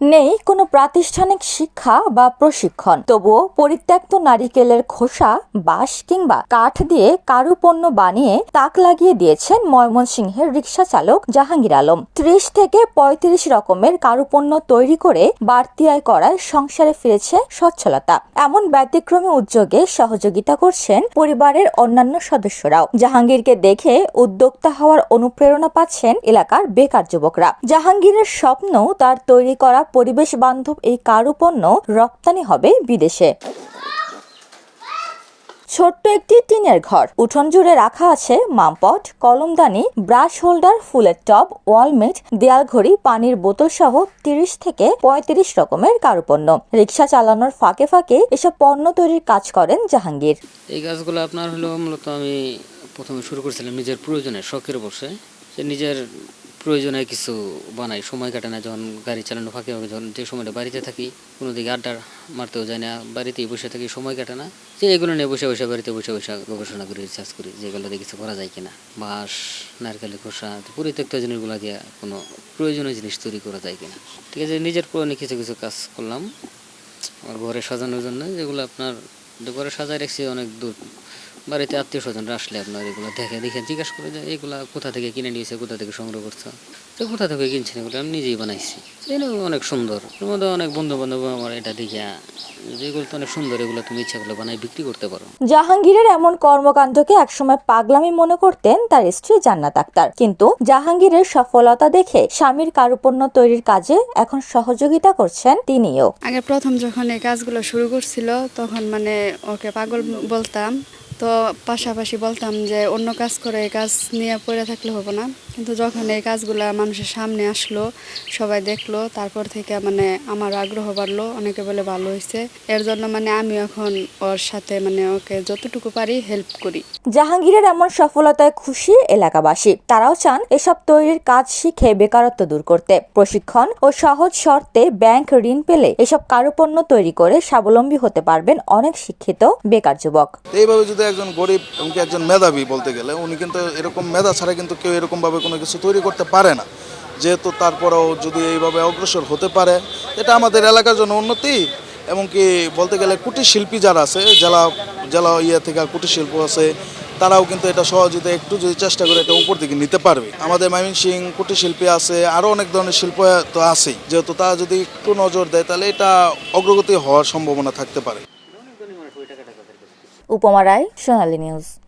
নেই কোনো প্রাতিষ্ঠানিক শিক্ষা বা প্রশিক্ষণ। তবুও পরিত্যক্ত নারিকেলের খোসা, বাঁশ কিংবা কাঠ দিয়ে কারুপণ্য বানিয়ে তাক লাগিয়ে দিয়েছেন ময়মনসিংহের রিক্সা চালক জাহাঙ্গীর আলম। ত্রিশ থেকে পঁয়ত্রিশ রকমের কারুপণ্য তৈরি করে বাড়তি আয় করায় সংসারে ফিরেছে সচ্ছলতা। এমন ব্যতিক্রমী উদ্যোগে সহযোগিতা করছেন পরিবারের অন্যান্য সদস্যরাও। জাহাঙ্গীরকে দেখে উদ্যোক্তা হওয়ার অনুপ্রেরণা পাচ্ছেন এলাকার বেকার যুবকরা। জাহাঙ্গীরের স্বপ্ন তার তৈরি করা পরিবেশ বান্ধব এই কারুপণ্য রপ্তানি হবে বিদেশে। ছোট্ট একটি টিনের ঘর। উঠোন জুড়ে রাখা আছে মামপট, কলমদানি, ব্রাশ হোল্ডার, ফুলের টব ওয়ালমেট দেয়াল ঘড়ি পানির বোতল সহ তিরিশ থেকে পঁয়ত্রিশ রকমের কারুপণ্য। রিক্সা চালানোর ফাঁকে ফাঁকে এসব পণ্য তৈরির কাজ করেন জাহাঙ্গীর। এই গাছগুলো আপনার হলো মূলত আমি প্রথমে শুরু করেছিলাম নিজের প্রয়োজনে, শখের বসে। নিজের প্রয়োজনে কিছু বানাই। সময় কাটে না যখন গাড়ি চালানো ফাঁকে যখন যে সময়টা বাড়িতে থাকি, কোনো দিকে আড্ডা মারতেও যায় না, বাড়িতেই বসে থাকি, সময় কাটে না। যে এগুলো নিয়ে বসে বসে বাড়িতে বসে বসে গবেষণা করি রিসার্চ করি যেগুলো দিয়ে কিছু করা যায় কিনা। বাঁশ, নারকেলের খোসা পরিত্যক্ত জিনিসগুলো দিয়ে কোনো প্রয়োজনীয় জিনিস তৈরি করা যায় কিনা। ঠিক আছে, নিজের প্রয়োজনে কিছু কিছু কাজ করলাম। আমার ঘরে সাজানোর জন্য যেগুলো আপনার ঘরে সাজায় রেখেছি, অনেক দূর। বাড়িতে আত্মীয় স্বজনরা আসলে আপনার এগুলো দেখে দেখে জিজ্ঞাসা করে যে এগুলা কোথা থেকে কিনে নিয়েছে কোথা থেকে সংগ্রহ করছ? তো কোথা থেকে কিনছেন এগুলো? আমি নিজেই বানাইছি। এটা অনেক সুন্দর। এর মধ্যে অনেক বন্ধু বান্ধব আমার এটা দেখে যেগুলো তো অনেক সুন্দর এগুলো তুমি ইচ্ছা করলে বানাই বিক্রি করতে পারো। জাহাঙ্গীরের এমন কর্মকাণ্ডকে একসময় পাগলামি মনে করতেন তার স্ত্রী জান্নাত আক্তার। কিন্তু জাহাঙ্গীরের সফলতা দেখে স্বামীর কারুপণ্য তৈরির কাজে এখন সহযোগিতা করছেন তিনিও। আগে প্রথম যখন এই কাজগুলো শুরু করছিল তখন মানে ওকে পাগল বলতাম তো পাশাপাশি বলতাম যে অন্য কাজ করে কাজ নিয়ে পড়ে থাকলে হবে না। কিন্তু যখন এই কাজগুলো মানুষের সামনে আসলো সবাই দেখল তারপর থেকে মানে আমার আগ্রহ বাড়লো অনেকে বলে ভালো হয়েছে। এর জন্য মানে আমি এখন ওর সাথে মানে ওকে যতটুকু পারি হেল্প করি। জাহাঙ্গীরের এমন সফলতায় খুশি এলাকাবাসী। তারাও চান এসব তৈরির কাজ শিখে বেকারত্ব দূর করতে। প্রশিক্ষণ ও সহজ শর্তে ব্যাংক ঋণ পেলে এসব কারুপণ্য তৈরি করে স্বাবলম্বী হতে পারবেন অনেক শিক্ষিত বেকার যুবক। এইভাবে যদি একজন গরিব এমনকি একজন মেধাবী বলতে গেলে উনি কিন্তু এরকম মেধা ছাড়া কিন্তু কেউ এরকমভাবে কোনো কিছু তৈরি করতে পারে না। যেহেতু তারপরেও যদি এইভাবে অগ্রসর হতে পারে, এটা আমাদের এলাকার জন্য উন্নতি। এমনকি বলতে গেলে কুটির শিল্পী যারা আছে, জেলা জেলা ইয়ে থেকে কুটির শিল্প আছে, তারাও কিন্তু এটা সহযোগিতা একটু যদি চেষ্টা করে এটা উপর দিকে নিতে পারবে। আমাদের ময়মনসিং কুটির শিল্পী আছে আরও অনেক ধরনের শিল্প তো আছেই। যেহেতু তারা যদি একটু নজর দেয়, তাহলে এটা অগ্রগতি হওয়ার সম্ভাবনা থাকতে পারে। উপমা রায়, সোনালী নিউজ।